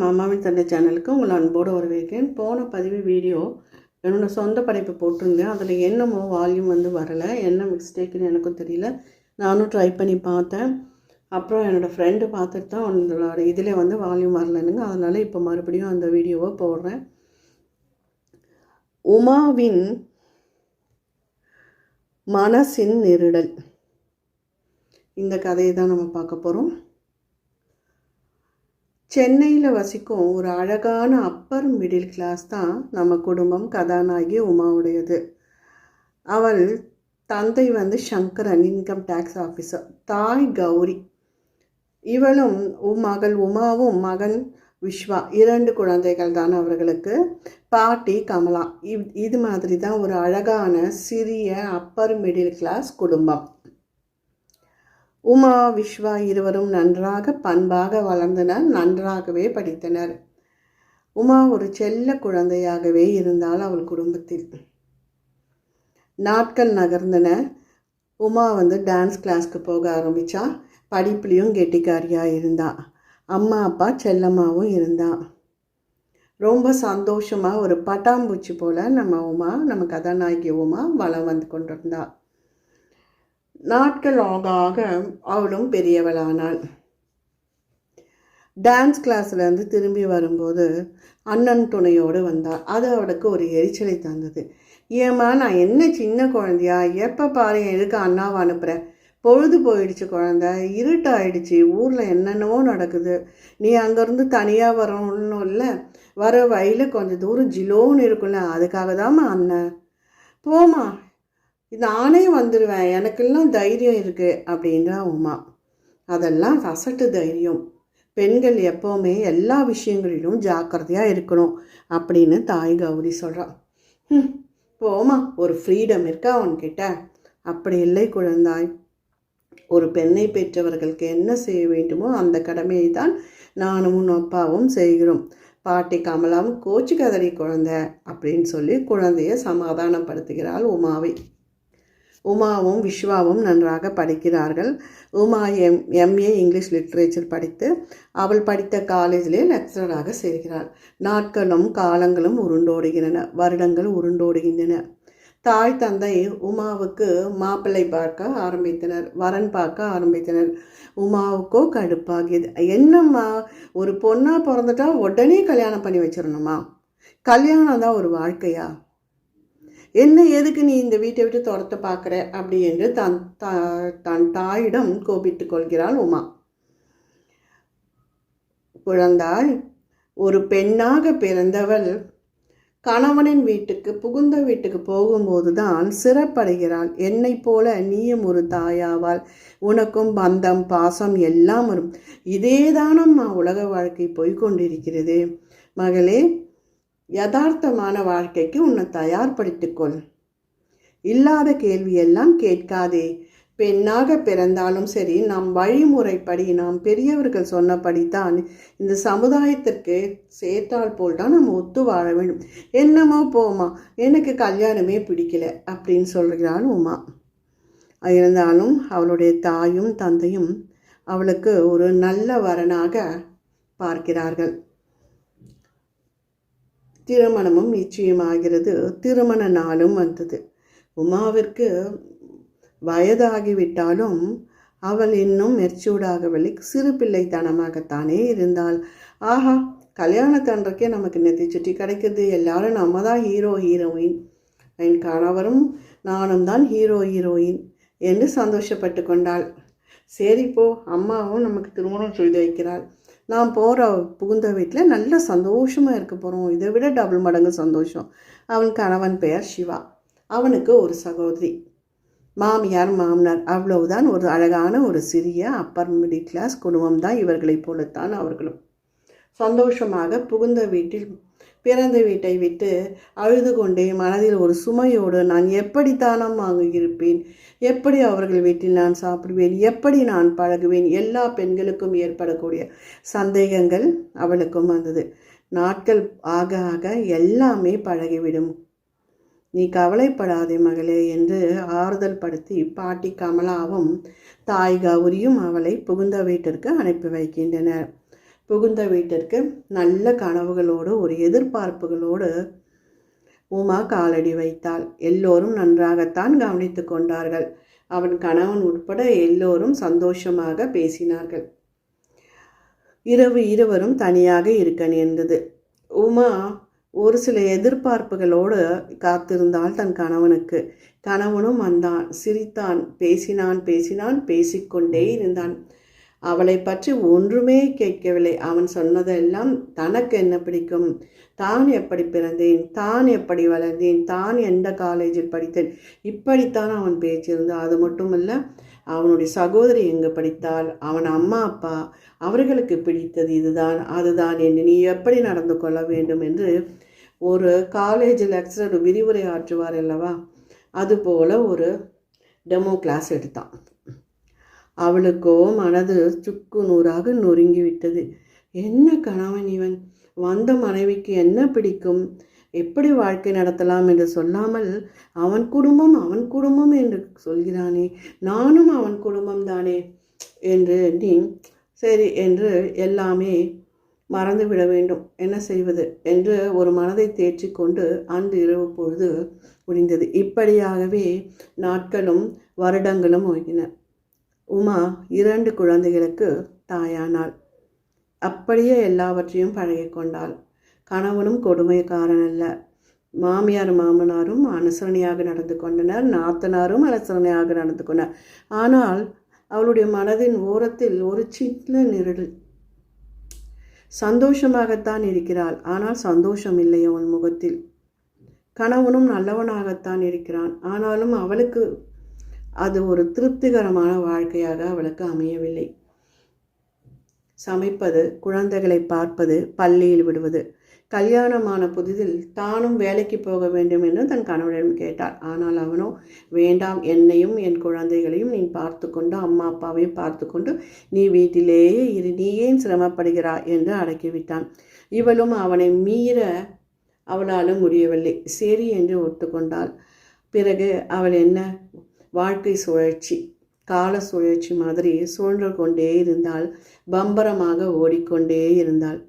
நம்ம அம்மாவின் தந்தை சேனலுக்கு உங்களை அன்போடு வரவேற்கிறேன். போன பதிவு வீடியோ என்னோடய சொந்த படைப்பு போட்டிருந்தேன். அதில் என்னமோ வால்யூம் வந்து வரலை. என்ன மிஸ்டேக்குன்னு எனக்கும் தெரியல. நானும் ட்ரை பண்ணி பார்த்தேன். அப்புறம் என்னோடய ஃப்ரெண்டு பார்த்துட்டு தான் உங்களோட இதில் வந்து வால்யூம் வரலனுங்க அதனால் இப்போ மறுபடியும் அந்த வீடியோவை போடுறேன். உமாவின் மனசின் நெருடல். இந்த கதையை தான் நம்ம பார்க்க போகிறோம் சென்னையில் வசிக்கும் ஒரு அழகான அப்பர் மிடில் கிளாஸ் தான் நம்ம குடும்பம் கதாநாயகி உமாவுடையது. அவள் தந்தை வந்து சங்கரன் இன்கம் டேக்ஸ் ஆஃபீஸர் தாய் கௌரி. இவளும் மகள் உமாவும் மகன் விஸ்வா இரண்டு குழந்தைகள் தான் அவர்களுக்கு. பாட்டி கமலா. இவ் இது மாதிரி தான் ஒரு அழகான சிறிய அப்பர் மிடில் கிளாஸ் குடும்பம். உமா விஸ்வா இருவரும் நன்றாக பண்பாக வளர்ந்தனர் நன்றாகவே படித்தனர். உமா ஒரு செல்ல குழந்தையாகவே இருந்தால் அவள் குடும்பத்தில். நாட்கள் நகர்ந்தன. உமா வந்து டான்ஸ் கிளாஸ்க்கு போக ஆரம்பித்தா படிப்புலேயும் கெட்டிக்காரியாக இருந்தா. அம்மா அப்பா செல்லம்மாவும் இருந்தா. ரொம்ப சந்தோஷமாக ஒரு பட்டாம்பூச்சி போல் நம்ம உமா நம்ம கதாநாயகி உமா வளம் வந்து கொண்டிருந்தாள் நாட்கள் ஆக ஆக அவளும் பெரியவளானாள். டான்ஸ் கிளாஸ்லேருந்து திரும்பி வரும்போது அண்ணன் துணையோடு வந்தாள் அது அவளுக்கு ஒரு எரிச்சலை தந்தது. ஏம்மா நான் என்ன சின்ன குழந்தையா? எப்போ பாரு எதுக்கு அண்ணாவை அனுப்புகிறேன் பொழுது போயிடுச்சு குழந்த. இருட்டாயிடுச்சு. ஊரில் என்னென்னவோ நடக்குது. நீ அங்கேருந்து தனியாக வரணும் இல்லை. வர வழியில் கொஞ்சம் தூரம் ஜிலோன்னு இருக்குல்ல. அதுக்காக தாம்மா அண்ணன். போமா நானே வந்துடுவேன் எனக்கெல்லாம் தைரியம் இருக்குது அப்படின்றா உமா. அதெல்லாம் அசட்டு தைரியம். பெண்கள் எப்போவுமே எல்லா விஷயங்களிலும் ஜாக்கிரதையாக இருக்கணும் அப்படின்னு தாய் கௌரி சொல்கிறான் ம் போமா ஒரு ஃப்ரீடம் இருக்கா அவன்கிட்ட அப்படி இல்லை குழந்தாய். ஒரு பெண்ணை பெற்றவர்களுக்கு என்ன செய்ய வேண்டுமோ அந்த கடமையை தான் நானும் உன் அப்பாவும் செய்கிறோம். பாட்டி கமலாவும் கோச்சு கதறி குழந்தை அப்படின்னு சொல்லி குழந்தைய சமாதானப்படுத்துகிறாள் உமாவை. உமாவும் விஸ்வாவும் நன்றாக படிக்கிறார்கள். Uma M MA English literature படித்து அவள் படித்த காலேஜிலே லெக்சராக சேர்கிறாள். நாட்களும் காலங்களும் உருண்டோடுகின்றன வருடங்கள் உருண்டோடுகின்றன. தாய் தந்தை உமாவுக்கு மாப்பிள்ளை பார்க்க ஆரம்பித்தனர் வரன் பார்க்க ஆரம்பித்தனர். உமாவுக்கோ கடுப்பாகியது. என்னம்மா ஒரு பொண்ணாக பிறந்துட்டா உடனே கல்யாணம் பண்ணி வச்சிடணுமா? கல்யாணம் தான் ஒரு வாழ்க்கையா? என்ன எதுக்கு நீ இந்த வீட்டை விட்டு துரத்த பார்க்குற அப்படி என்று தன் தன் தாயிடம் கோபித்து கொள்கிறாள் உமா. குழந்தாய் ஒரு பெண்ணாக பிறந்தவள் கணவனின் வீட்டுக்கு புகுந்த வீட்டுக்கு போகும்போது தான் சிறப்படைகிறாள். என்னை போல நீயும் ஒரு தாயாவால் உனக்கும் பந்தம் பாசம் எல்லாம் வரும். இதே தானம்மா உலக வாழ்க்கை போய்கொண்டிருக்கிறது மகளே யதார்த்தமான வாழ்க்கைக்கு உன்னை தயார்படுத்திக்கொள். இல்லாத கேள்வியெல்லாம் கேட்காதே. பெண்ணாக பிறந்தாலும் சரி நம் வழிமுறைப்படி நாம் பெரியவர்கள் சொன்னபடித்தான் இந்த சமுதாயத்திற்கு சேர்த்தால் போல் தான் நம்ம ஒத்து வாழ வேண்டும். என்னமோ போமா எனக்கு கல்யாணமே பிடிக்கல அப்படின்னு சொல்கிறாள் உமா. இருந்தாலும் அவளுடைய தாயும் தந்தையும் அவளுக்கு ஒரு நல்ல வரனாக பார்க்கிறார்கள். திருமணமும் நிச்சயமாகிறது. திருமண நாளும் வந்தது. உமாவிற்கு வயதாகிவிட்டாலும் அவள் இன்னும் மெர்ச்சூடாகவில்லை சிறு பிள்ளைத்தனமாகத்தானே இருந்தாள். ஆஹா கல்யாணத்தன்றைக்கே நமக்கு நெத்தி சுற்றி கிடைக்கிறது. எல்லாரும் நம்ம தான் ஹீரோ ஹீரோயின் என் கணவரும் நானும் தான் ஹீரோ ஹீரோயின் என்று சந்தோஷப்பட்டு கொண்டாள். சரி போ அம்மாவும் நமக்கு திருமணம் செய்து வைக்கிறாள். நான் போகிற புகுந்த வீட்டில் நல்ல சந்தோஷமாக இருக்க போகிறோம் இதை விட டபுள் மடங்கு சந்தோஷம். அவன் கணவன் பெயர் சிவா அவனுக்கு ஒரு சகோதரி. மாமியார் மாமனார் அவ்வளவுதான். ஒரு அழகான ஒரு சிறிய அப்பர் மிடில் கிளாஸ் குடும்பம் தான் இவர்களைப் போலத்தான் அவர்களும். சந்தோஷமாக புகுந்த வீட்டில் பிறந்த வீட்டை விட்டு அழுது கொண்டே மனதில் ஒரு சுமையோடு நான் எப்படித்தானம் வாங்கியிருப்பேன் எப்படி அவர்கள் வீட்டில் நான் சாப்பிடுவேன்? எப்படி நான் பழகுவேன்? எல்லா பெண்களுக்கும் ஏற்படக்கூடிய சந்தேகங்கள் அவளுக்கும் வந்தது. நாட்கள் ஆக ஆக எல்லாமே பழகிவிடும். நீ கவலைப்படாதே மகளே என்று ஆறுதல் படுத்தி பாட்டி கமலாவும் தாய் கௌரியும் அவளை புகுந்த வீட்டிற்கு அனுப்பி வைக்கின்றனர். புகுந்த வீட்டிற்கு நல்ல கனவுகளோடு ஒரு எதிர்பார்ப்புகளோடு உமா காலடி வைத்தாள். எல்லோரும் நன்றாகத்தான் கவனித்து கொண்டார்கள். அவன் கணவன் உட்பட எல்லோரும் சந்தோஷமாக பேசினார்கள். இரவு இருவரும் தனியாக இருக்க நேர்ந்தது. உமா ஒரு சில எதிர்பார்ப்புகளோடு காத்திருந்தாள் தன் கணவனுக்கு. கணவனும் வந்தான். சிரித்தான். பேசினான் பேசினான் பேசிக்கொண்டே இருந்தான். அவளை பற்றி ஒன்றுமே கேட்கவில்லை. அவன் சொன்னதெல்லாம் தனக்கு என்ன பிடிக்கும்? தான் எப்படி பிறந்தேன்? தான் எப்படி வளர்ந்தேன்? தான் எந்த காலேஜில் படித்தேன்? இப்படித்தான் அவன் பேச்சிருந்தான். அது மட்டுமல்ல அவனுடைய சகோதரி எங்கே படித்தால் அவன் அம்மா அப்பா அவர்களுக்கு பிடித்தது இதுதான். அதுதான் என்று நீ எப்படி நடந்து கொள்ள வேண்டும் என்று ஒரு காலேஜ் லெக்சரர் விரிவுரை ஆற்றுவார் அல்லவா? அதுபோல் ஒரு டெமோ கிளாஸ் எடுத்தான். அவளுக்கோ மனது சுக்கு நூறாக நொறுங்கி விட்டது என்ன கணவன் இவன்? வந்த மனைவிக்கு என்ன பிடிக்கும்? எப்படி வாழ்க்கை நடத்தலாம் என்று சொல்லாமல் அவன் குடும்பம் அவன் குடும்பம் என்று சொல்கிறானே. நானும் அவன் குடும்பம் தானே என்று நீ சரி என்று எல்லாமே மறந்து விட வேண்டும். என்ன செய்வது? என்று ஒரு மனதை தேற்றி கொண்டு அன்று இரவு பொழுது முடிந்தது. இப்படியாகவே நாட்களும் வருடங்களும் ஓகின உமா இரண்டு குழந்தைகளுக்கு தாயானாள். அப்படியே எல்லாவற்றையும் பழகிக்கொண்டாள் கணவனும் கொடுமைக்காரன் அல்ல மாமியார் மாமனாரும் அனுசரணையாக நடந்து கொண்டனர். நாத்தனாரும் அனுசரணையாக நடந்து கொண்டனர். ஆனால் அவளுடைய மனதின் ஓரத்தில் ஒரு சின்ன நிரடல் சந்தோஷமாகத்தான் இருக்கிறாள். ஆனால் சந்தோஷம் இல்லை அவன் முகத்தில். கணவனும் நல்லவனாகத்தான் இருக்கிறான். ஆனாலும் அவளுக்கு அது ஒரு திருப்திகரமான வாழ்க்கையாக அவளுக்கு அமையவில்லை. சமைப்பது குழந்தைகளை பார்ப்பது பள்ளியில் விடுவது கல்யாணமான புதிதில் தானும் வேலைக்கு போக வேண்டும் என்று தன் கணவனிடம் கேட்டாள். ஆனால் அவனோ வேண்டாம் என்னையும் என் குழந்தைகளையும் நீ பார்த்து கொண்டு அம்மா அப்பாவையும் பார்த்து கொண்டு நீ வீட்டிலேயே இரு நீ ஏன் சிரமப்படுகிறாய்? என்று அடக்கிவிட்டான். இவளும் அவனை மீற அவளாலும் முடியவில்லை. சரி என்று ஒத்துக்கொண்டாள். பிறகு அவள் என்ன வாழ்க்கை சுழற்சி கால சுழற்சி மாதிரி சுழன்று கொண்டே இருந்தால் பம்பரமாக ஓடிக்கொண்டே இருந்தாள்.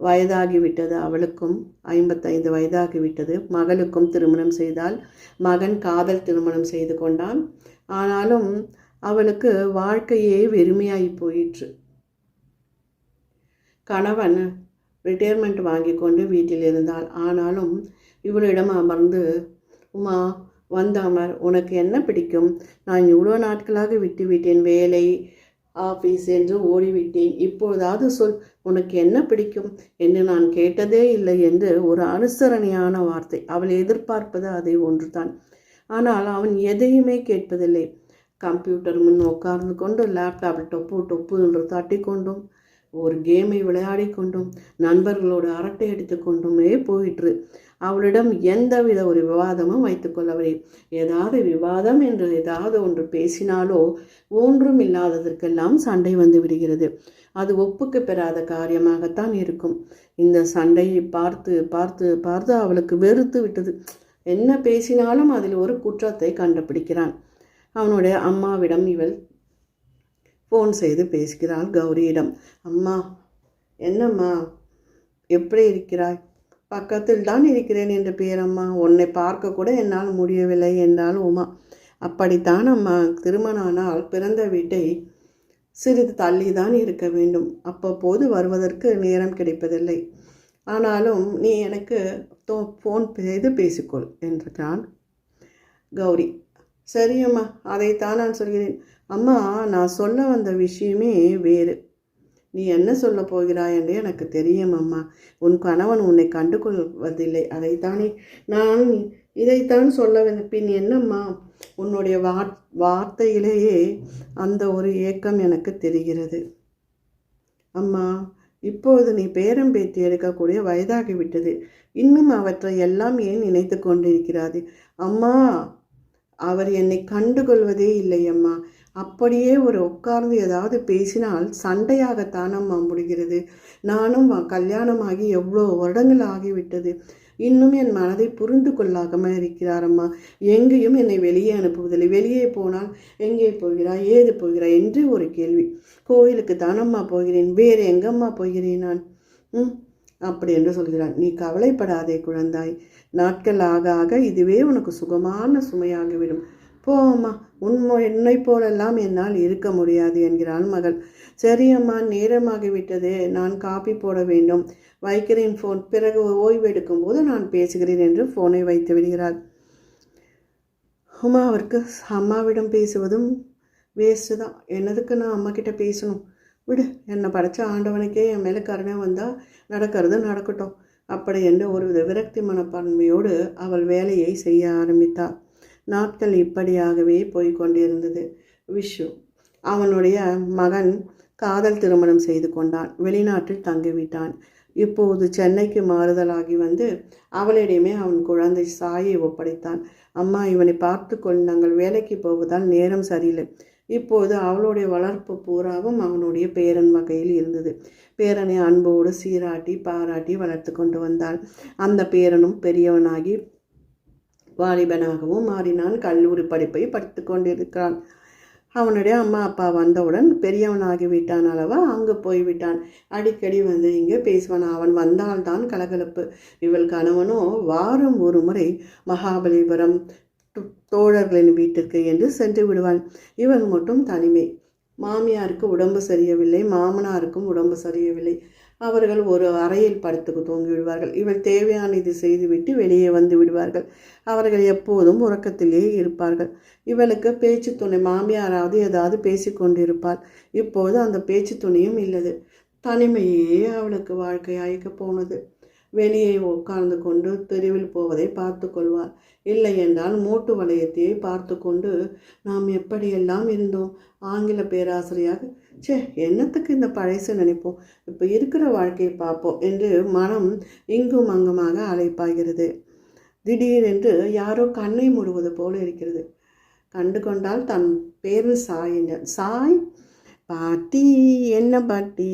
வயதாகிவிட்டது அவளுக்கும் ஐம்பத்தைந்து வயதாகிவிட்டது மகளுக்கும் திருமணம் செய்தால் மகன் காதல் திருமணம் செய்து கொண்டான். ஆனாலும் அவளுக்கு வாழ்க்கையே வெறுமையாகி போயிற்று. கணவன் ரிட்டையர்மெண்ட் வாங்கி கொண்டு வீட்டில் இருந்தாள் ஆனாலும் இவளிடம் அமர்ந்து உமா வந்தாமர் உனக்கு என்ன பிடிக்கும்? நான் இவ்வளோ நாட்களாக விட்டுவிட்டேன் வேலை ஆஃபீஸ் என்று ஓடிவிட்டேன். இப்போதாவது சொல் உனக்கு என்ன பிடிக்கும்? என்று நான் கேட்டதே இல்லை என்று ஒரு அனுசரணையான வார்த்தை. அவள் எதிர்பார்ப்பது அதை ஒன்றுதான். ஆனால் அவன் எதையுமே கேட்பதில்லை. கம்ப்யூட்டர் முன் உட்கார்ந்து கொண்டு லேப்டாப்பில் டொப்பு டொப்பு என்று தட்டி கொண்டும் ஒரு கேமை விளையாடி கொண்டும் நண்பர்களோடு அரட்டை அடித்து கொண்டுமே போயிற்று. அவளிடம் எந்தவித ஒரு விவாதமும் வைத்துக்கொள்ளவில்லை. ஏதாவது விவாதம் என்று ஏதாவது ஒன்று பேசினாலோ ஒன்றும் இல்லாததற்கெல்லாம் சண்டை வந்து விடுகிறது. அது ஒப்புக்கு பெறாத காரியமாகத்தான் இருக்கும். இந்த சண்டையை பார்த்து பார்த்து பார்த்து அவளுக்கு வெறுத்து விட்டது. என்ன பேசினாலும் அதில் ஒரு குற்றத்தை கண்டுபிடிக்கிறான். அவனுடைய அம்மாவிடம் இவள் ஃபோன் செய்து பேசுகிறாள் கௌரியிடம். அம்மா என்னம்மா? எப்படி இருக்கிறாய்? பக்கத்தில் தான் இருக்கிறேன் என்று பேரம்மா உன்னை பார்க்க கூட என்னால் முடியவில்லை என்றால் உமா. அப்படித்தான் அம்மா திருமணானால் பிறந்த வீட்டை சிறிது தள்ளி தான் இருக்க வேண்டும். அப்பப்போது வருவதற்கு நேரம் கிடைப்பதில்லை. ஆனாலும் நீ எனக்கு தோ ஃபோன் செய்து பேசிக்கொள் என்றான் கௌரி. சரி அம்மா அதைத்தான் நான் சொல்கிறேன். அம்மா நான் சொல்ல வந்த விஷயமே வேறு. நீ என்ன சொல்ல போகிறாய் என்று எனக்கு தெரியும் அம்மா. உன் கணவன் உன்னை கண்டுகொள்வதில்லை. அதைத்தானே நான் இதைத்தான் சொல்ல பின் என்னம்மா? உன்னுடைய வார் வார்த்தையிலேயே அந்த ஒரு ஏக்கம் எனக்கு தெரிகிறது. அம்மா இப்போது நீ பேரம் பேத்தி எடுக்கக்கூடிய வயதாகிவிட்டது. இன்னும் அவற்றை எல்லாம் ஏன் நினைத்து கொண்டிருக்கிறாது அம்மா அவர் என்னை கண்டுகொள்வதே இல்லை அம்மா. அப்படியே ஒரு உட்கார்ந்து ஏதாவது பேசினால் சண்டையாகத்தான் அம்மா முடிகிறது. நானும் கல்யாணமாகி எவ்வளோ வருடங்கள் ஆகிவிட்டது. இன்னும் என் மனதை புரிந்து கொள்ளாமல் இருக்கிறார் அம்மா. எங்கேயும் என்னை வெளியே அனுப்புவதில்லை. வெளியே போனால் எங்கே போகிறாய் ஏது போகிறாய் என்று ஒரு கேள்வி. கோயிலுக்கு தானம்மா போகிறேன். வேறு எங்கம்மா போகிறேன் நான்? ம் அப்படி என்று சொல்கிறான் நீ கவலைப்படாதே குழந்தாய். நாட்கள் ஆக ஆக இதுவே உனக்கு சுகமான சுமையாகிவிடும். போம்மா உண்மை என்னை போலெல்லாம் என்னால் இருக்க முடியாது என்கிறாள் மகள். சரி அம்மா நேரமாகிவிட்டது. நான் காப்பி போட வேண்டும். வைக்கிறேன் ஃபோன் பிறகு ஓய்வெடுக்கும் போது நான் பேசுகிறேன் என்று ஃபோனை வைத்து விடுகிறாள். அவருக்கு அம்மாவிடம் பேசுவதும் வேஸ்ட்டு தான். என்னதுக்கு நான் அம்மாக்கிட்ட பேசணும்? விடு என்னை படைச்ச ஆண்டவனுக்கே என் மேலே கருணை வந்தால் நடக்கிறது நடக்கட்டும். அப்படி என்று ஒரு விரக்தி மனப்பான்மையோடு அவள் வேலையை செய்ய ஆரம்பித்தாள். நாட்கள் இப்படியாகவே போய்கொண்டிருந்தது விஷு அவனுடைய மகன் காதல் திருமணம் செய்து கொண்டான். வெளிநாட்டில் தங்கிவிட்டான். இப்போது சென்னைக்கு மாறுதலாகி வந்து அவளிடமே அவன் குழந்தை சாயை ஒப்படைத்தான். அம்மா இவனை பார்த்து கொள் நாங்கள் வேலைக்கு போவதால் நேரம் சரியில்லை. இப்போது அவளுடைய வளர்ப்பு பூராவும் அவனுடைய பேரன் வகையில் இருந்தது. பேரனை அன்போடு சீராட்டி பாராட்டி வளர்த்து கொண்டு வந்தாள். அந்த பேரனும் பெரியவனாகி வாலிபனாகவும் மாறினான் கல்லூரி படிப்பை படித்து கொண்டிருக்கிறான். அவனுடைய அம்மா அப்பா வந்தவுடன் பெரியவனாகி விட்டான் அளவா அங்கு போய்விட்டான். அடிக்கடி வந்து இங்கே பேசுவான். அவன் வந்தால்தான் கலகலப்பு. இவள் கணவனோ வாரம் ஒரு முறை மகாபலிபுரம் தோழர்களின் வீட்டிற்கு என்று சென்று விடுவான் இவன் மட்டும் தனிமை. மாமியாருக்கு உடம்பு சரியவில்லை. மாமனாருக்கும் உடம்பு சரியவில்லை. அவர்கள் ஒரு அறையில் படுத்து தூங்கி விடுவார்கள் இவள் தேவையான இது செய்துவிட்டு வெளியே வந்து விடுவார்கள். அவர்கள் எப்போதும் உறக்கத்திலேயே இருப்பார்கள். இவளுக்கு பேச்சு துணை மாமியாராவது ஏதாவது பேசி கொண்டிருப்பாள். இப்போது அந்த பேச்சு துணையும் இல்லது. தனிமையே அவளுக்கு வாழ்க்கையாய்க்க போனது. வெளியே உட்கார்ந்து கொண்டு தெருவில் போவதை பார்த்து கொள்வார் இல்லை என்றால் மூட்டு வளையத்தையே பார்த்து கொண்டு நாம் எப்படியெல்லாம் இருந்தோம்? ஆங்கில பேராசிரியாக சே என்னத்துக்கு இந்த பழசு நினைப்போம்? இப்போ இருக்கிற வாழ்க்கையை பார்ப்போம் என்று மனம் இங்கும் அங்குமாக அழைப்பாகிறது. திடீரென்று யாரோ கண்ணை மூடுவது போல இருக்கிறது. கண்டு கொண்டால் தன் பேர் சாய் என்றார் சாய் பாட்டி என்ன பாட்டி?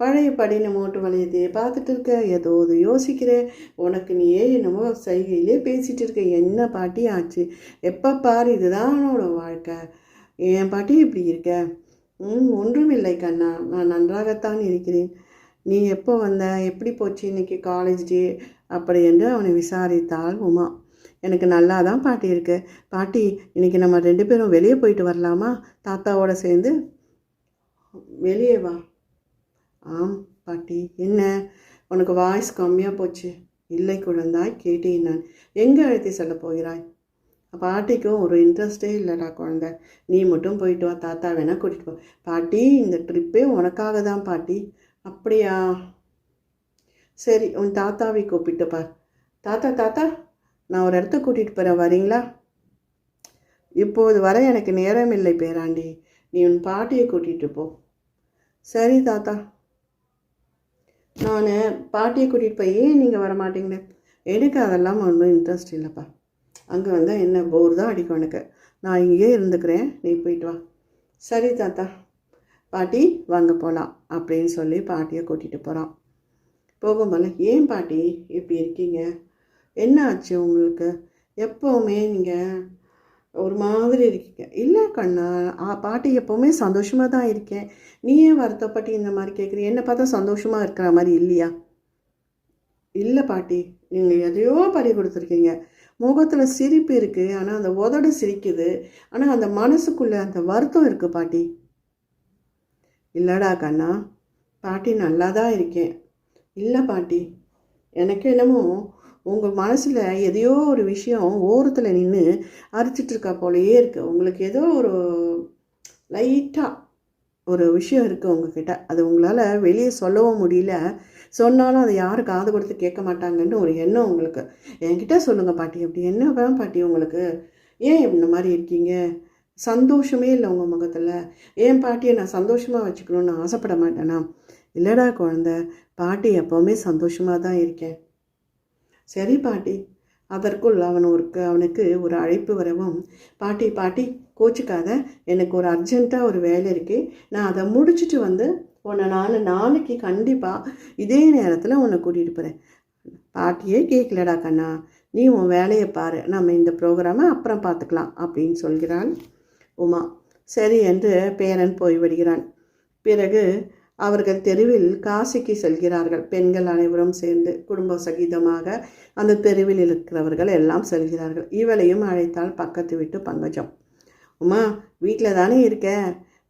பழைய படின மோட்டு வளையத்தையே பார்த்துட்டு இருக்க. ஏதோ இது யோசிக்கிறேன் உனக்கு நீயே என்னமோ சைகையிலே பேசிகிட்டு இருக்க. என்ன பாட்டி ஆச்சு? எப்போ பாரு இதுதான் உன்னோட வாழ்க்கை. என் பாட்டி இப்படி இருக்க? ம் ஒன்றுமில்லை கண்ணா. நான் நன்றாகத்தான் இருக்கிறேன். நீ எப்போ வந்த? எப்படி போச்சு இன்னைக்கு காலேஜ் டே அப்படி என்று அவனை விசாரித்தாள் உமா. எனக்கு நல்லா தான் பாட்டி இருக்கு. பாட்டி இன்னைக்கு நம்ம ரெண்டு பேரும் வெளியே போயிட்டு வரலாமா? தாத்தாவோட சேர்ந்து. வெளியே வா. ஆம் பாட்டி. என்ன? உனக்கு வாய்ஸ் கம்மியாக போச்சு. இல்லை குழந்தாய் கேட்டேன் நான். எங்கே அழைத்து செல்ல போகிறாய்? பாட்டிக்கும் ஒரு இன்ட்ரெஸ்டே இல்லைடா குழந்த. நீ மட்டும் போயிட்டு வா தாத்தா வேணால் கூட்டிகிட்டு போ. பாட்டி இந்த ட்ரிப்பே உனக்காக தான் பாட்டி. அப்படியா? சரி உன் தாத்தாவை கூப்பிட்டு பார். தாத்தா தாத்தா நான் ஒரு இடத்த கூட்டிகிட்டு போகிறேன் வரீங்களா? இப்போது வர எனக்கு நேரம் இல்லை பேராண்டி. நீ உன் பாட்டியை கூட்டிகிட்டு போ. சரி தாத்தா. நான் பாட்டியை கூட்டிகிட்டு போய் ஏன் நீங்கள் வர மாட்டீங்களே எனக்கு அதெல்லாம் ஒன்றும் இன்ட்ரெஸ்ட் இல்லைப்பா. அங்கே வந்தால் என்ன போர் தான் அடிக்கும் எனக்கு. நான் இங்கேயே இருந்துக்கிறேன். நீ போயிட்டு வா. சரி தாத்தா. பாட்டி வாங்க போகலாம் அப்படின்னு சொல்லி பாட்டியை கூட்டிகிட்டு போகிறான் போகும்போது ஏன் பாட்டி இப்படி இருக்கீங்க? என்ன ஆச்சு உங்களுக்கு? எப்போவுமே நீங்கள் ஒரு மாதிரி இருக்கீங்க. இல்லை கண்ணா ஆ பாட்டி எப்போவுமே சந்தோஷமாக தான் இருக்கேன். நீ ஏன் வருத்தப்பட்டு இந்த மாதிரி கேட்குறீ என்னை பார்த்தா சந்தோஷமாக இருக்கிற மாதிரி இல்லையா? இல்லை பாட்டி நீங்கள் எதையோ பறி கொடுத்துருக்கீங்க. முகத்தில் சிரிப்பு இருக்குது ஆனால் அந்த உதடு சிரிக்குது. ஆனால் அந்த மனசுக்குள்ளே அந்த வருத்தம் இருக்குது பாட்டி. இல்லைடா கண்ணா பாட்டி நல்லா தான் இருக்கேன். இல்லை பாட்டி எனக்கு என்னமோ உங்கள் மனசில் எதையோ ஒரு விஷயம் ஓரத்தில் நின்று அரிச்சிட்ருக்கா போலயே இருக்குது உங்களுக்கு ஏதோ ஒரு லைட்டாக ஒரு விஷயம் இருக்குது உங்ககிட்ட. அது உங்களால் வெளியே சொல்லவும் முடியல. சொன்னாலும் அதை யாரும் காது கொடுத்து கேட்க மாட்டாங்கன்னு ஒரு எண்ணம் உங்களுக்கு. என்கிட்ட சொல்லுங்கள் பாட்டி அப்படி என்ன வேணும் பாட்டி உங்களுக்கு? ஏன் இந்த மாதிரி இருக்கீங்க? சந்தோஷமே இல்லை உங்கள் முகத்தில். ஏன் பாட்டியை நான் சந்தோஷமாக வச்சுக்கணும்னு ஆசைப்பட மாட்டேனா? இல்லைடா குழந்த பாட்டி எப்போவுமே சந்தோஷமாக தான் இருக்கேன். சரி பாட்டி அதற்குள் அவன் ஒரு அவனுக்கு ஒரு அழைப்பு வரவும் பாட்டி பாட்டி கோச்சிக்காத எனக்கு ஒரு அர்ஜெண்ட்டாக ஒரு வேலை இருக்குது நான் அதை முடிச்சுட்டு வந்து உன்னை நான் நாளைக்கு கண்டிப்பாக இதே நேரத்தில் உன்னை கூட்டிகிட்டு போகிறேன் பாட்டியே கேட்கலடா கண்ணா. நீ உன் வேலையை பாரு. நம்ம இந்த ப்ரோக்ராமை அப்புறம் பார்த்துக்கலாம் அப்படின்னு சொல்கிறாள் உமா. சரி என்று பேரன் போய்விடுகிறான் பிறகு அவர்கள் தெருவில் காசிக்கு செல்கிறார்கள். பெண்கள் அனைவரும் சேர்ந்து குடும்ப சகிதமாக அந்த தெருவில் இருக்கிறவர்கள் எல்லாம் செல்கிறார்கள். இவளையும் அழைத்தால் பக்கத்து வீட்டு பங்கஜம். உமா வீட்டில் தானே இருக்க?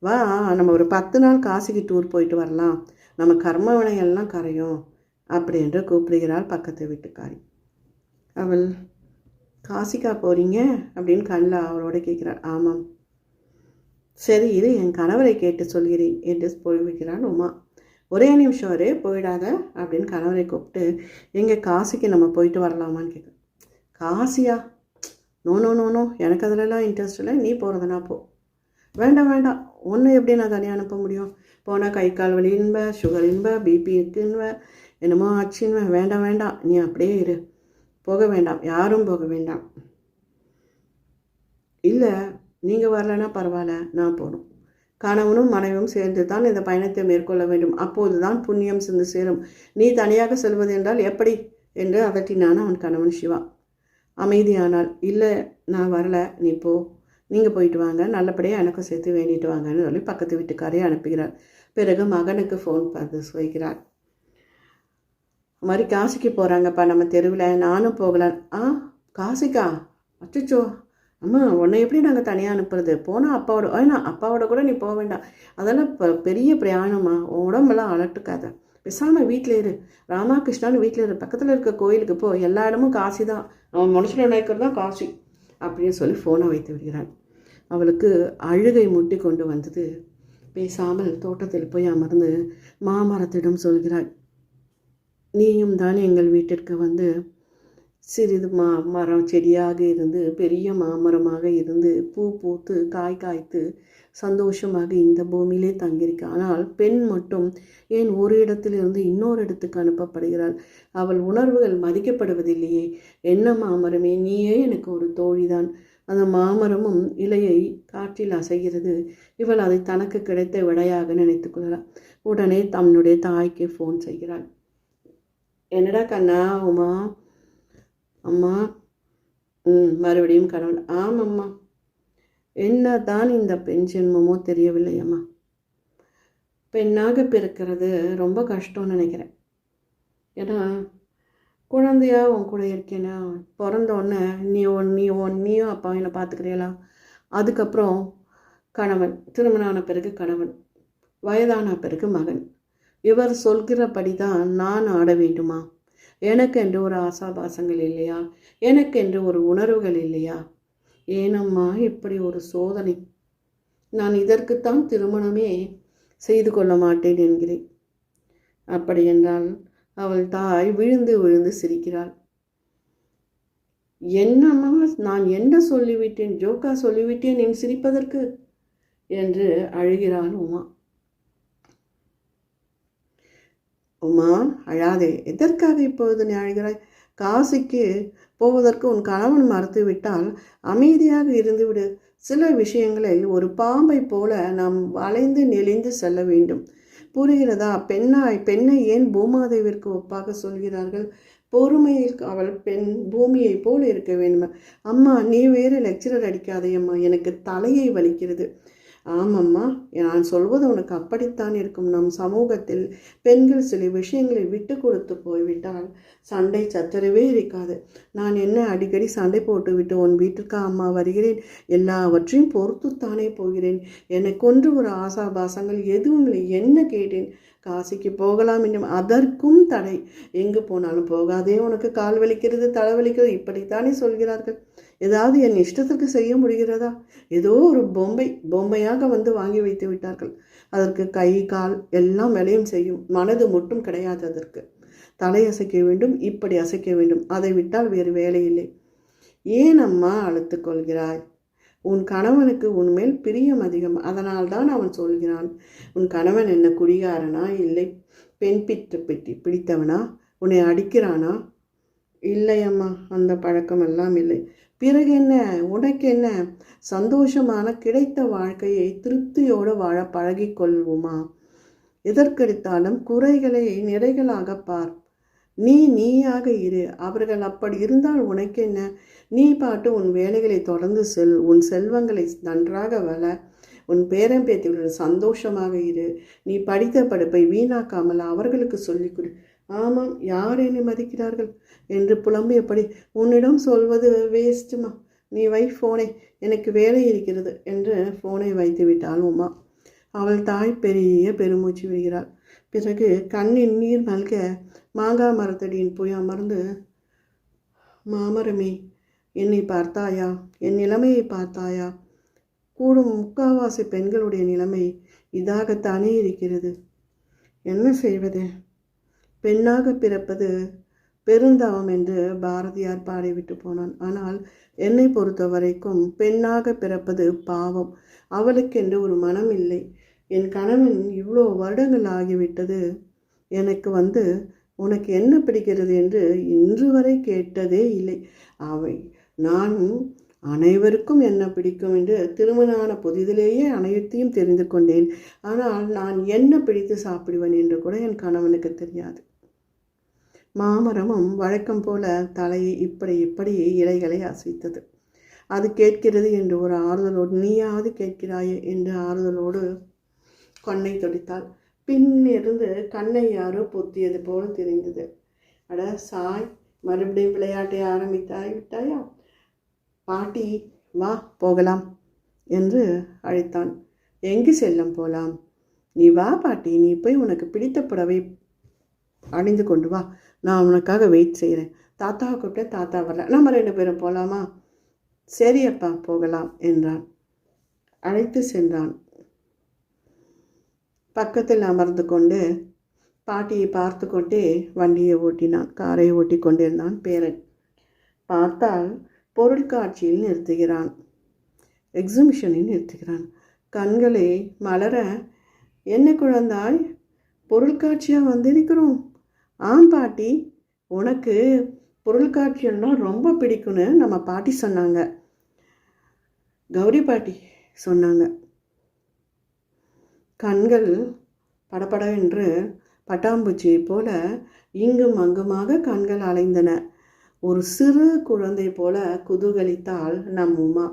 வா நம்ம ஒரு பத்து நாள் காசிக்கு டூர் போயிட்டு வரலாம். நம்ம கர்ம வினையெல்லாம் கரையும் அப்படி என்று கூப்பிடுகிறாள் பக்கத்து வீட்டுக்காரி. அவள் காசிக்கா போகிறீங்க அப்படின்னு கண்ணில் அவளோட கேட்குறாள். ஆமாம். சரி இது என் கணவரை கேட்டு சொல்கிறேன் என்று போய்விக்கிறாள் உமா. ஒரே நிமிஷம் ஒரே போயிடாத அப்படின்னு கணவரை கூப்பிட்டு எங்கே காசிக்கு நம்ம போயிட்டு வரலாமான்னு கேட்க காசியா? நோ நோ நோ நோ எனக்கு அதிலலாம் இன்ட்ரெஸ்ட் இல்லை. நீ போகிறதுனா போ. வேண்டாம் வேண்டாம். ஒன்று எப்படி நான் தனியாக அனுப்ப முடியும்? போனால் கை கால் வலி இன்ப சுகர் இன்ப பிபி இருக்குன்னுவ என்னமோ ஆச்சுன்னுவ வேண்டாம் வேண்டாம். நீ அப்படியே இரு. போக வேண்டாம். யாரும் போக வேண்டாம். இல்லை நீங்கள் வரலன்னா பரவாயில்ல நான் போகணும். கணவனும் மனைவியும் சேர்ந்து தான் இந்த பயணத்தை மேற்கொள்ள வேண்டும். அப்போது தான் புண்ணியம் சென்று சேரும். நீ தனியாக செல்வது என்றால் எப்படி? என்று அதட்டினான் அவன் கணவன் சிவா. அமைதியானால் இல்லை நான் வரல நீ போ. நீங்கள் போயிட்டு வாங்க. நல்லபடியாக எனக்கும் சேர்த்து வேண்டிட்டு வாங்கன்னு சொல்லி பக்கத்து வீட்டுக்காரையே அனுப்புகிறார். பிறகு மகனுக்கு ஃபோன் பார்த்து வைக்கிறார் இது மாதிரி காசிக்கு போகிறாங்கப்பா நம்ம தெருவில் நானும் போகலாம் ஆ காசிக்கா? அச்சோ அம்மா உன்னை எப்படி நாங்கள் தனியாக அனுப்புறது? போனால் அப்பாவோட ஏன்னா அப்பாவோட கூட நீ போக வேண்டாம். அதெல்லாம் இப்போ பெரிய பிரயாணமா? உன் உடம்பெல்லாம் அலட்டுக்காத. பேசாமல் வீட்டில் இரு. ராமாகிருஷ்ணான்னு வீட்டில் இரு. பக்கத்தில் இருக்க கோயிலுக்கு போ. எல்லா இடமும் காசி தான் அவன் மனுஷனை நினைக்கிறது தான் காசி. அப்படின்னு சொல்லி ஃபோனை வைத்து விடுகிறான் அவளுக்கு அழுகை முட்டி கொண்டு வந்தது. பேசாமல் தோட்டத்தில் போய் அமர்ந்து மாமரத்திடம் சொல்கிறாள் நீயும் தான் எங்கள் வீட்டிற்கு வந்து சிறிது மா மரம் செடியாக இருந்து பெரிய மாமரமாக இருந்து பூ பூத்து காய் காய்த்து சந்தோஷமாக இந்த பூமியிலே தங்கியிருக்க ஆனால் பெண் மட்டும் ஏன் ஒரு இடத்திலிருந்து இன்னொரு இடத்துக்கு அனுப்பப்படுகிறாள்? அவள் உணர்வுகள் மதிக்கப்படுவதில்லையே. என்ன மாமரமே நீயே எனக்கு ஒரு தோழிதான். அந்த மாமரமும் இலையை காற்றில் அசைகிறது. இவள் அதை தனக்கு கிடைத்த விடையாக நினைத்து கொள்கிறாள் உடனே தன்னுடைய தாய்க்கு ஃபோன் செய்கிறாள். என்னடா கண்ணா உமா? அம்மா ம் மறுபடியும் கடவுள். ஆமாம்மா என்ன தான் இந்த பெண் ஜென்மமோ தெரியவில்லையம்மா பெண்ணாக பிறக்கிறது ரொம்ப கஷ்டம்னு நினைக்கிறேன். ஏன்னா குழந்தையா உன் கூட இருக்கேனா பிறந்த உடனே நீ ஒன் நீ ஒன் நீயும் அப்பா என்னை பார்த்துக்கிறீங்களா அதுக்கப்புறம் கணவன் திருமணம் ஆன பிறகு கணவன் வயதான பிறகு மகன். இவர் சொல்கிறபடி தான் நான் ஆட வேண்டுமா? எனக்கென்று ஒரு ஆசாபாசங்கள் இல்லையா? எனக்கென்று ஒரு உணர்வுகள் இல்லையா? ஏனம்மா இப்படி ஒரு சோதனை. நான் இதற்குத்தான் திருமணமே செய்து கொள்ள மாட்டேன் என்கிறேன். அப்படி என்றால் அவள் தாய் விழுந்து விழுந்து சிரிக்கிறாள். என்னம்மா நான் என்ன சொல்லிவிட்டேன்? ஜோக்கா சொல்லிவிட்டேன் என் சிரிப்பதற்கு? என்று அழுகிறாள் உமா. உமா அழாதே. எதற்காக இப்பொழுது நீ அழுகிறாய்? காசிக்கு போவதற்கு உன் கணவன் மறுத்து விட்டால் அமைதியாக இருந்துவிடு. சில விஷயங்களில் ஒரு பாம்பை போல நாம் வளைந்து நெளிந்து செல்ல வேண்டும். புரிகிறதா? பெண்ணாய் பெண்ணை ஏன் பூமாதேவிற்கு ஒப்பாக சொல்கிறார்கள்? பொறுமையில் அவள் பெண் பூமியைப் போல் இருக்க வேண்டும்? அம்மா நீ வேறு லெக்சரர் அடிக்காதே அம்மா எனக்கு தலையை வலிக்கிறது. ஆமம்மா. நான் சொல்வது உனக்கு அப்படித்தான் இருக்கும். நம் சமூகத்தில் பெண்கள் சில விஷயங்களை விட்டு கொடுத்து போய்விட்டால் சண்டை சச்சரவே இருக்காது. நான் என்ன அடிக்கடி சண்டை போட்டு விட்டு உன் வீட்டுக்கு அம்மா வருகிறேன்? எல்லாவற்றையும் பொறுத்துத்தானே போகிறேன். எனக்கு ஒன்று ஒரு ஆசாபாசங்கள் எதுவும் இல்லை. என்ன கேட்டேன்? காசிக்கு போகலாம் என்றும் அதற்கும் தடை. எங்கு போனாலும் போகாதே உனக்கு கால் வலிக்கிறது தலை வலிக்கிறது. இப்படித்தானே சொல்கிறார்கள். ஏதாவது என் இஷ்டத்திற்கு செய்ய முடிகிறதா? ஏதோ ஒரு பொம்மை பொம்மையாக வந்து வாங்கி வைத்து விட்டார்கள். அதற்கு கை கால் எல்லாம் வேலையும் செய்யும். மனது மட்டும் கிடையாது அதற்கு. தலை அசைக்க வேண்டும் இப்படி அசைக்க வேண்டும். அதை விட்டால் வேறு வேலை இல்லை. ஏன் அம்மா அழுத்து கொள்கிறாய்? உன் கணவனுக்கு உன்மேல் பிரியம் அதிகம். அதனால் தான் அவன் சொல்கிறான் உன் கணவன் என்ன குடிகாரனா? இல்லை. பெண் பிட்டு பிட்டி பிடித்தவனா? உன்னை அடிக்கிறானா? இல்லை அம்மா அந்த பழக்கம் எல்லாம் இல்லை. பிறகு என்ன? உனக்கு என்ன? சந்தோஷமான கிடைத்த வாழ்க்கையை திருப்தியோடு வாழ பழகிக்கொள்வோமா எதற்கெடுத்தாலும் குறைகளை நிறைகளாக பார். நீ நீயாக இரு. அவர்கள் அப்படி இருந்தால் உனக்கு என்ன நீ பாட்டு உன் வேலைகளை தொடர்ந்து செல். உன் செல்வங்களை நன்றாக வள. உன் பேரம்பேத்தியுடன் சந்தோஷமாக இரு. நீ படித்த படிப்பை வீணாக்காமல் அவர்களுக்கு சொல்லிக் கொடு. ஆமாம் யார் என்னை மதிக்கிறார்கள்? என்று புலம்பியபடி உன்னிடம் சொல்வது வேஸ்ட்டுமா? நீ வை ஃபோனை எனக்கு வேலை இருக்கிறது என்று ஃபோனை வைத்து விட்டாள் உமா. அவள் தாய் பெரிய பெருமூச்சு விடுகிறாள். பிறகு கண்ணின் நீர் மல்க மாங்காய் மரத்தடியின் போய் அமர்ந்து மாமரமே என்னை பார்த்தாயா? என் நிலைமையை பார்த்தாயா? கூடும் முக்காவாசி பெண்களுடைய நிலைமை இதாகத்தானே இருக்கிறது. என்ன செய்வது? பெண்ணாக பிறப்பது பெருந்தவம் என்று பாரதியார் பாடிவிட்டு போனான். ஆனால் என்னை பொறுத்த வரைக்கும் பெண்ணாக பிறப்பது பாவம். அவளுக்கென்று ஒரு மனம் இல்லை. என் கணவன் இவ்வளோ வருடங்கள் ஆகிவிட்டது. எனக்கு வந்து உனக்கு என்ன பிடிக்கிறது? என்று இன்று வரை கேட்டதே இல்லை. அவை நானும் அனைவருக்கும் என்ன பிடிக்கும்? என்று திருமணமான புதிதிலேயே அனைத்தையும் தெரிந்து கொண்டேன். ஆனால் நான் என்ன பிடித்து சாப்பிடுவேன் என்று கூட என் கணவனுக்கு தெரியாது. மாமரமும் வழக்கம் போல தலையை இப்படி இப்படி இலைகளை அசைத்தது. அது கேட்கிறது என்று ஒரு ஆறுதலோடு நீயாவது கேட்கிறாயே என்று ஆறுதலோடு கண்ணை தொடித்தாள். பின்னிருந்து கண்ணை யாரோ பொத்தியது போல தெரிந்தது. அட சாய் மறுபடியும் விளையாட்டை ஆரம்பித்தாய் விட்டாயா? பாட்டி வா போகலாம் என்று அழைத்தான். எங்கு செல்லம் போலாம்? நீ வா பாட்டி நீ போய் உனக்கு பிடித்த புடவை அணிந்து கொண்டு வா. நான் உனக்காக வெயிட் செய்கிறேன் தாத்தாவை கூப்பிட்டு தாத்தா வரல நம்ம ரெண்டு பேரும் போகலாமா சரி அப்பா போகலாம் என்றான். அழைத்து சென்றான். பக்கத்தில் அமர்ந்து கொண்டு பாட்டியை பார்த்து கொண்டே வண்டியை ஓட்டினான். காரை ஓட்டி கொண்டிருந்தான் பேரன். பார்த்தால் பொருட்காட்சியில் நிறுத்துகிறான். எக்ஸிபிஷனில் நிறுத்துகிறான். கண்களை மலர என்ன குழந்தாய்? பொருட்காட்சியாக வந்திருக்கிறோம். ஆம் பாட்டி உனக்கு பொருள்காட்சியெல்லாம் ரொம்ப பிடிக்கும்னு நம்ம பாட்டி சொன்னாங்க. கௌரி பாட்டி சொன்னாங்க. கண்கள் படப்பட என்று பட்டாம்பூச்சியை போல இங்கும் அங்குமாக கண்கள் அலைந்தன. ஒரு சிறு குழந்தை போல குதூகலித்தாள் நம் உமா.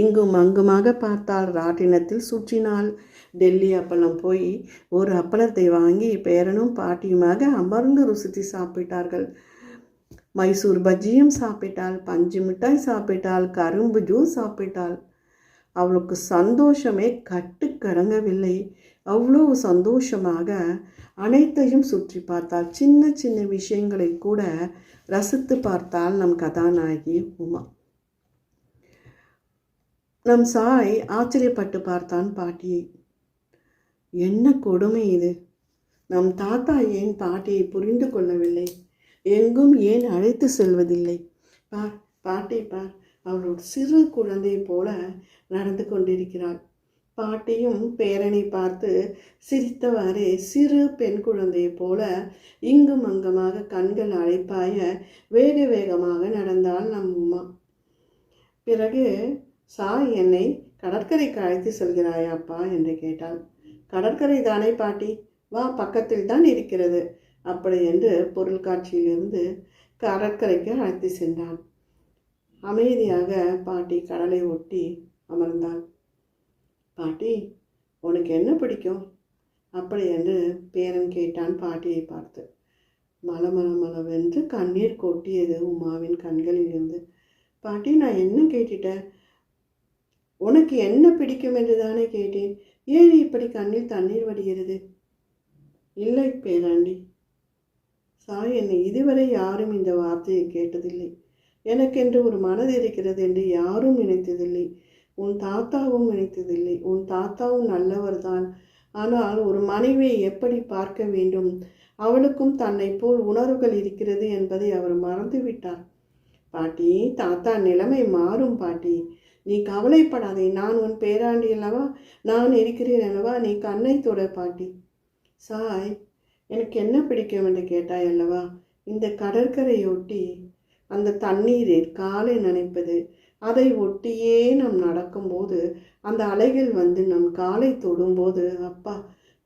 இங்கும் அங்குமாக பார்த்தாள் ராட்டினத்தில் சுற்றினாள். டெல்லி அப்பளம் போய் ஒரு அப்பளத்தை வாங்கி பேரனும் பாட்டியுமாக அமர்ந்து ருசித்து சாப்பிட்டார்கள். மைசூர் பஜ்ஜியும் சாப்பிட்டாள் பஞ்சு மிட்டாய் சாப்பிட்டாள் கரும்பு ஜூஸ் சாப்பிட்டாள். அவளுக்கு சந்தோஷமே கட்டுக்கடங்கவில்லை. அவ்வளோ சந்தோஷமாக அனைத்தையும் சுற்றி பார்த்தாள் சின்ன சின்ன விஷயங்களை கூட ரசித்து பார்த்தால் நம் கதாநாயகி உமா. நம் சாய் ஆச்சரியப்பட்டு பார்த்தான் பாட்டியை. என்ன கொடுமை இது? நம் தாத்தா ஏன் பாட்டியை புரிந்து கொள்ளவில்லை? எங்கும் ஏன் அழைத்து செல்வதில்லை? பார் பாட்டி பார். அவளோட சிறு குழந்தை போல நடந்து கொண்டிருக்கிறாள். பாட்டியும் பேரனை பார்த்து சிரித்தவாறே சிறு பெண் குழந்தையை போல இங்கும் அங்கமாக கண்கள் அழைப்பாய வேக வேகமாக நடந்தாள் நம் உமா. பிறகு சாய் என்னை கடற்கரைக்கு அழைத்து செல்கிறாயாப்பா? என்று கேட்டாள். கடற்கரை தானே பாட்டி வா பக்கத்தில் தான் இருக்கிறது அப்படி என்று பொருட்காட்சியிலிருந்து கடற்கரைக்கு அழைத்து சென்றான். அமைதியாக பாட்டி கடலை ஒட்டி அமர்ந்தாள். பாட்டி உனக்கு என்ன பிடிக்கும்? அப்படி என்று பேரன் கேட்டான் பாட்டியை பார்த்து. மலமல மலவென்று கண்ணீர் கொட்டியது உமாவின் கண்களில் இருந்து பாட்டி நான் என்ன கேட்டுட்டேன் உனக்கு என்ன பிடிக்கும் என்று தானே கேட்டேன். ஏன் இப்படி கண்ணில் தண்ணீர் வடிகிறது? இல்லை பேராண்டி. சாய் என்னை இதுவரை யாரும் இந்த வார்த்தையை கேட்டதில்லை. எனக்கென்று ஒரு மனது இருக்கிறது என்று யாரும் நினைத்ததில்லை. உன் தாத்தாவும் நினைத்ததில்லை. உன் தாத்தாவும் நல்லவர்தான். ஆனால் ஒரு மனைவியை எப்படி பார்க்க வேண்டும்? அவளுக்கும் தன்னை போல் உணர்வுகள் இருக்கிறது என்பதை அவர் மறந்துவிட்டார். பாட்டி தாத்தா நிலைமை மாறும் பாட்டி. நீ கவலைப்படாதே. நான் உன் பேராண்டி அல்லவா? நான் இருக்கிறேன் அல்லவா? நீ கண்ணை தொட பாட்டி. சாய் எனக்கு என்ன பிடிக்கும் என்று கேட்டாய் அல்லவா? இந்த கடற்கரையொட்டி அந்த தண்ணீரில் காலை நனைப்பது அதை ஒட்டியே நம் நடக்கும்போது அந்த அலைகள் வந்து நம் காலை தொடும்போது அப்பா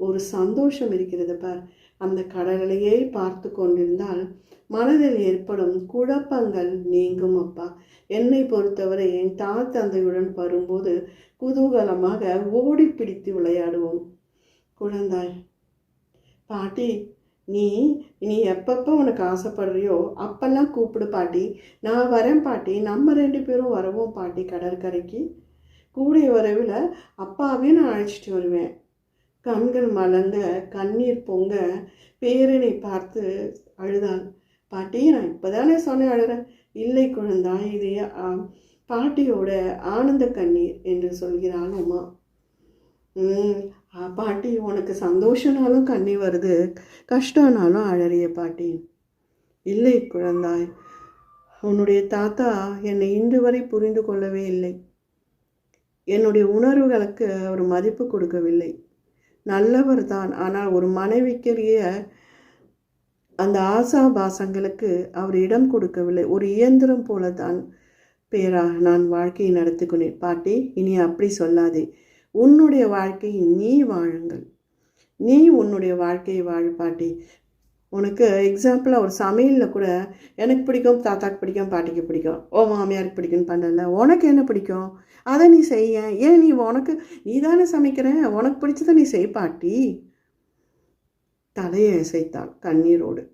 ஒரு சந்தோஷம் இருக்கிறது பார். அந்த கடலையே பார்த்து கொண்டிருந்தால் மனதில் ஏற்படும் குழப்பங்கள் நீங்கும் அப்பா. என்னை பொறுத்தவரை என் தாத்தந்தையுடன் வரும்போது குதூகலமாக ஓடி பிடித்து விளையாடுவோம். குழந்தாய் பாட்டி நீ நீ எப்பப்போ உனக்கு ஆசைப்படுறியோ அப்பெல்லாம் கூப்பிடு பாட்டி. நான் வரேன் பாட்டி. நம்ம ரெண்டு பேரும் வரவும் பாட்டி கடற்கரைக்கு. கூடிய வரவில் அப்பாவையும் நான் அழைச்சிட்டு வருவேன். கண்கள் மலங்க கண்ணீர் பொங்க பேரனை பார்த்து அழுதாள். பாட்டி நான் இப்போதானே சொன்னேன் அழுறேன் இல்லை குழந்தா இது பாட்டியோட ஆனந்த கண்ணீர் என்று சொல்கிறாள் உமா. ம் பாட்டி உனக்கு சந்தோஷனாலும் கண்ணி வருது. கஷ்டம்னாலும் அழறிய பாட்டி. இல்லை குழந்தாய். உன்னுடைய தாத்தா என்னை இன்று வரை புரிந்து கொள்ளவே இல்லை. என்னுடைய உணர்வுகளுக்கு அவர் மதிப்பு கொடுக்கவில்லை. நல்லவர் தான். ஆனால் ஒரு மனைவிக்கரிய அந்த ஆசாபாசங்களுக்கு அவர் இடம் கொடுக்கவில்லை. ஒரு இயந்திரம் போல தான் பேரா நான் வாழ்க்கையை நடத்திக்கொண்டேன். பாட்டி இனி அப்படி சொல்லாதே. உன்னுடைய வாழ்க்கையை நீ வாழுங்கள். நீ உன்னுடைய வாழ்க்கையை வாழ் பாட்டி. உனக்கு எக்ஸாம்பிளாக ஒரு சமையலில் கூட எனக்கு பிடிக்கும் தாத்தாக்கு பிடிக்கும் பாட்டிக்கு பிடிக்கும். ஓ மாமியாருக்கு பிடிக்கும்னு பண்ணல உனக்கு என்ன பிடிக்கும்? அதை நீ செய்ய. ஏன் நீ உனக்கு நீ தானே சமைக்கிற? உனக்கு பிடிச்சதை நீ செய் பாட்டி. தலையை இசைத்தாள் கண்ணீரோடு.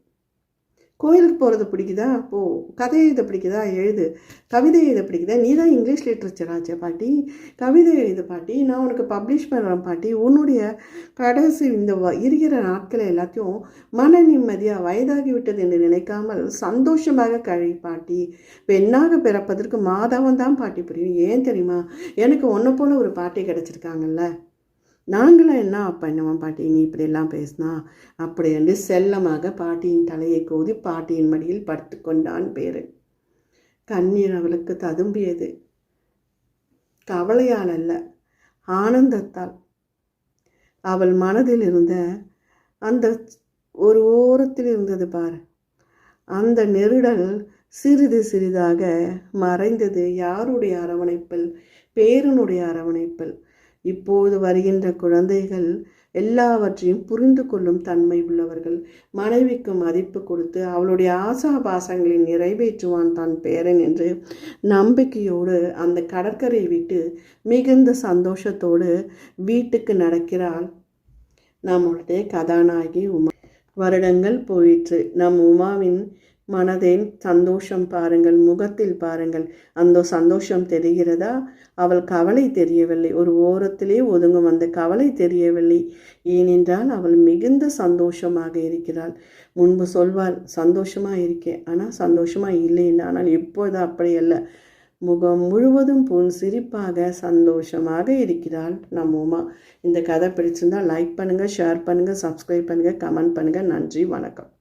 கோயிலுக்கு போகிறது பிடிக்குதா? போ. கதை எழுத பிடிக்குதா? எழுது. கவிதை எழுத பிடிக்குதா? நீ தான் இங்கிலீஷ் லிட்ரேச்சர் ஆச்சே பாட்டி. கவிதை எழுது பாட்டி. நான் உனக்கு பப்ளிஷ் பண்ணுறேன் பாட்டி. உன்னுடைய கடைசி இந்த வ- இருக்கிற நாட்களை எல்லாத்தையும் மன நிம்மதியாக வயதாகி விட்டது என்று நினைக்காமல் சந்தோஷமாக கழி பாட்டி. பெண்ணாக பிறப்பதற்கு மாதவன் தான் பாட்டி புரியும். ஏன் தெரியுமா? எனக்கு ஒன்றை போல ஒரு பாட்டி கிடச்சிருக்காங்கல்ல. நாங்களும் என்ன பண்ணுவோம்? பாட்டி நீ இப்படியெல்லாம் பேசினா? அப்படி என்று செல்லமாக பாட்டியின் தலையை கோதி பாட்டியின் மடியில் படுத்து கொண்டான் பேரு. கண்ணீர் அவளுக்கு ததும்பியது. கவலையால் அல்ல ஆனந்தத்தால். அவள் மனதில் இருந்த அந்த ஒரு ஓரத்தில் இருந்தது பார். அந்த நெருடல் சிறிது சிறிதாக மறைந்தது. யாருடைய அரவணைப்பில்? பேரனுடைய அரவணைப்பில். இப்போது வருகின்ற குழந்தைகள் எல்லாவற்றையும் புரிந்து கொள்ளும் தன்மை உள்ளவர்கள். மனைவிக்கு மதிப்பு கொடுத்து அவளுடைய ஆசாபாசங்களை நிறைவேற்றுவான் தான் பேரன் என்று நம்பிக்கையோடு அந்த கடற்கரையை விட்டு மிகுந்த சந்தோஷத்தோடு வீட்டுக்கு நடக்கிறாள். நம்மளுடைய கதாநாயகி உமா. வருடங்கள் போயிற்று. நம் உமாவின் மனதேன் சந்தோஷம் பாருங்கள் முகத்தில் பாருங்கள். அந்த சந்தோஷம் தெரிகிறதா? அவள் கவலை தெரியவில்லை. ஒரு ஓரத்திலே ஒதுங்கும் அந்த கவலை தெரியவில்லை. ஏனென்றால் அவள் மிகுந்த சந்தோஷமாக இருக்கிறாள். முன்பு சொல்வாள் சந்தோஷமாக இருக்கேன் ஆனால் சந்தோஷமாக இல்லைன்னா ஆனால் இப்போது அப்படி அல்ல. முகம் முழுவதும் புன் சிரிப்பாக சந்தோஷமாக இருக்கிறாள் நம்ம உமா. இந்த கதை பிடிச்சிருந்தால் லைக் பண்ணுங்கள் ஷேர் பண்ணுங்கள் சப்ஸ்கிரைப் பண்ணுங்கள் கமெண்ட் பண்ணுங்கள் நன்றி வணக்கம்.